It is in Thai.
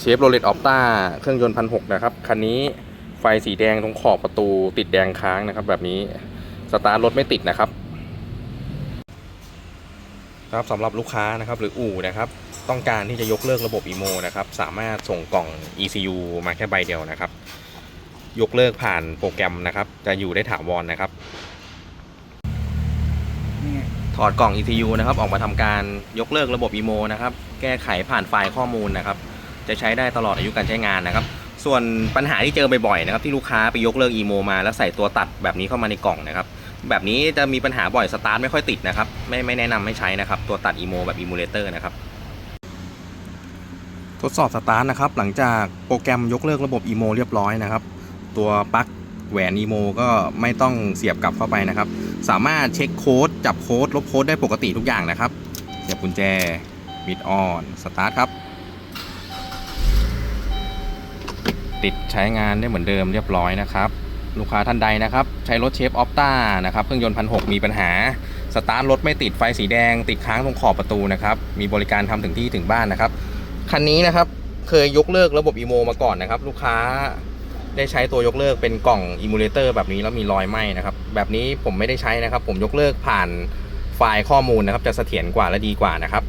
เชฟโรเลตออฟต้าเครื่องยนต์พันหกนะครับ คันนี้ไฟสีแดงตรงขอบประตูติดแดงค้างนะครับ แบบนี้สตาร์ทรถไม่ติดนะครับครับสำหรับลูกค้านะครับหรืออู่นะครับ ต้องการที่จะยกเลิกระบบ EMO นะครับ สามารถส่งกล่อง ECU มาแค่ใบเดียวนะครับ ยกเลิกผ่านโปรแกรมนะครับ จะอยู่ได้ถาวรนะครับถอดกล่อง ECU นะครับ ออกมาทำการยกเลิกระบบ EMO นะครับ แก้ไขผ่านไฟล์ข้อมูลนะครับ จะใช้ได้ตลอดอายุการใช้งานนะครับ ส่วนปัญหาที่เจอบ่อยๆนะครับที่ลูกค้าไปยกเลิก EMO มมาแล้วใส่ตัวตัดแบบนี้เข้ามาในกล่องนะครับ แบบนี้จะมีปัญหาบ่อยสตาร์ทไม่ค่อยติดนะครับไม่ไม่แนะนำให้ใช้นะครับ ตัวตัด EMO แบบ Emulator นะครับทดสอบสตาร์ทนะครับหลังจากโปรแกรมยกเลิกระบบ EMO เรียบร้อยนะครับ ตัวปลั๊กแหวน EMO ก็ไม่ต้องเสียบกลับเข้าไปนะครับ สามารถเช็คโค้ดจับโค้ดลบโค้ดได้ปกติทุกอย่างนะครับเสียบกุญแจบิดออนสตาร์ทครับ ติดใช้งานได้เหมือนเดิมเรียบร้อยนะครับ ลูกค้าท่านใดนะครับ ใช้รถเชฟออฟต้านะครับเครื่องยนต์พันหมีปัญหา สตาร์ทรถไม่ติดไฟสีแดง ติดค้างตรงขอบประตูนะครับมีบริการทำถึงที่ถึงบ้านนะครับคันนี้นะครับเคยยกเลิกระบบ EMO มาก่อนนะครับ ลูกค้าได้ใช้ตัวยกเลิกเป็นกล่อง Emulator แบบนี้แล้วมีรอยไหม้นะครับแบบนี้ผมไม่ได้ใช้นะครับ ผมยกเลิกผ่านไฟล์ข้อมูลนะครับ จะเสถียรกว่าและดีกว่านะครับ